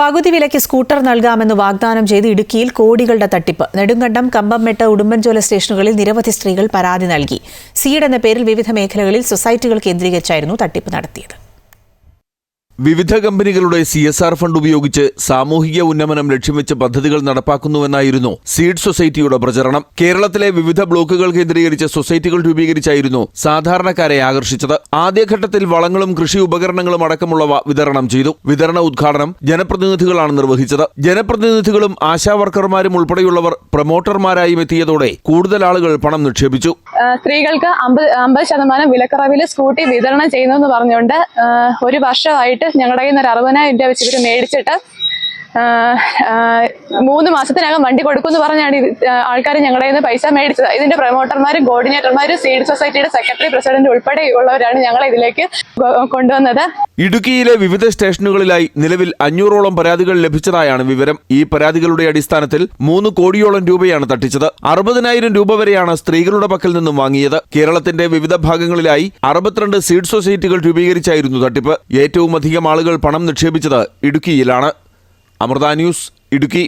പകുതി വിലയ്ക്ക് സ്കൂട്ടർ നൽകാമെന്ന് വാഗ്ദാനം ചെയ്ത് ഇടുക്കിയിൽ കോടികളുടെ തട്ടിപ്പ്. നെടുങ്കണ്ടം കമ്പംമെട്ട് ഉടുമ്പൻചോല സ്റ്റേഷനുകളിൽ നിരവധി സ്ത്രീകൾ പരാതി നൽകി. സീഡ് എന്ന പേരിൽ വിവിധ മേഖലകളിൽ സൊസൈറ്റികൾ കേന്ദ്രീകരിച്ചായിരുന്നു തട്ടിപ്പ് നടത്തിയത്. വിവിധ കമ്പനികളുടെ സി എസ് ആർ ഫണ്ട് ഉപയോഗിച്ച് സാമൂഹിക ഉന്നമനം ലക്ഷ്യം വെച്ച് പദ്ധതികൾ നടപ്പാക്കുന്നുവെന്നായിരുന്നു സീഡ് സൊസൈറ്റിയുടെ പ്രചരണം. കേരളത്തിലെ വിവിധ ബ്ലോക്കുകൾ കേന്ദ്രീകരിച്ച് സൊസൈറ്റികൾ രൂപീകരിച്ചായിരുന്നു സാധാരണക്കാരെ ആകർഷിച്ചത്. ആദ്യഘട്ടത്തിൽ വളങ്ങളും കൃഷി ഉപകരണങ്ങളും അടക്കമുള്ളവ വിതരണം ചെയ്തു. വിതരണ ഉദ്ഘാടനം ജനപ്രതിനിധികളാണ് നിർവഹിച്ചത്. ജനപ്രതിനിധികളും ആശാവർക്കർമാരും ഉൾപ്പെടെയുള്ളവർ പ്രൊമോട്ടർമാരായും എത്തിയതോടെ കൂടുതൽ ആളുകൾ പണം നിക്ഷേപിച്ചു. സ്ത്രീകൾക്ക് അമ്പത് ശതമാനം വിലക്കുറവിൽ സ്കൂട്ടി വിതരണം ചെയ്യുന്നു പറഞ്ഞുകൊണ്ട് ഒരു വർഷമായിട്ട് ഞങ്ങളുടെ കയ്യിൽ നിന്ന് ഒരു അറുപതിനായിരം രൂപ വെച്ച് ഇവർ മേടിച്ചിട്ട് മൂന്ന് മാസത്തിനകം വണ്ടി കൊടുക്കുമെന്ന് പറഞ്ഞാണ് ആൾക്കാർ ഞങ്ങളുടെ നിന്ന് പൈസ മേടിച്ചത്. ഇതിന്റെ പ്രൊമോട്ടർമാരും കോർഡിനേറ്റർമാരും സീഡ് സൊസൈറ്റിയുടെ സെക്രട്ടറി പ്രസിഡന്റ് ഉൾപ്പെടെ ഉള്ളവരാണ് ഞങ്ങളെ ഇതിലേക്ക് കൊണ്ടുവന്നത്. ഇടുക്കിയിലെ വിവിധ സ്റ്റേഷനുകളിലായി നിലവിൽ അഞ്ഞൂറോളം പരാതികൾ ലഭിച്ചതായാണ് വിവരം. ഈ പരാതികളുടെ അടിസ്ഥാനത്തിൽ മൂന്ന് കോടിയോളം രൂപയാണ് തട്ടിച്ചത്. അറുപതിനായിരം രൂപ വരെയാണ് സ്ത്രീകളുടെ പക്കൽ നിന്നും വാങ്ങിയത്. കേരളത്തിന്റെ വിവിധ ഭാഗങ്ങളിലായി അറുപത്തിരണ്ട് സീഡ് സൊസൈറ്റികൾ രൂപീകരിച്ചായിരുന്നു തട്ടിപ്പ്. ഏറ്റവും അധികം ആളുകൾ പണം നിക്ഷേപിച്ചത് ഇടുക്കിയിലാണ്. അമൃത ന്യൂസ് ഇടുക്കി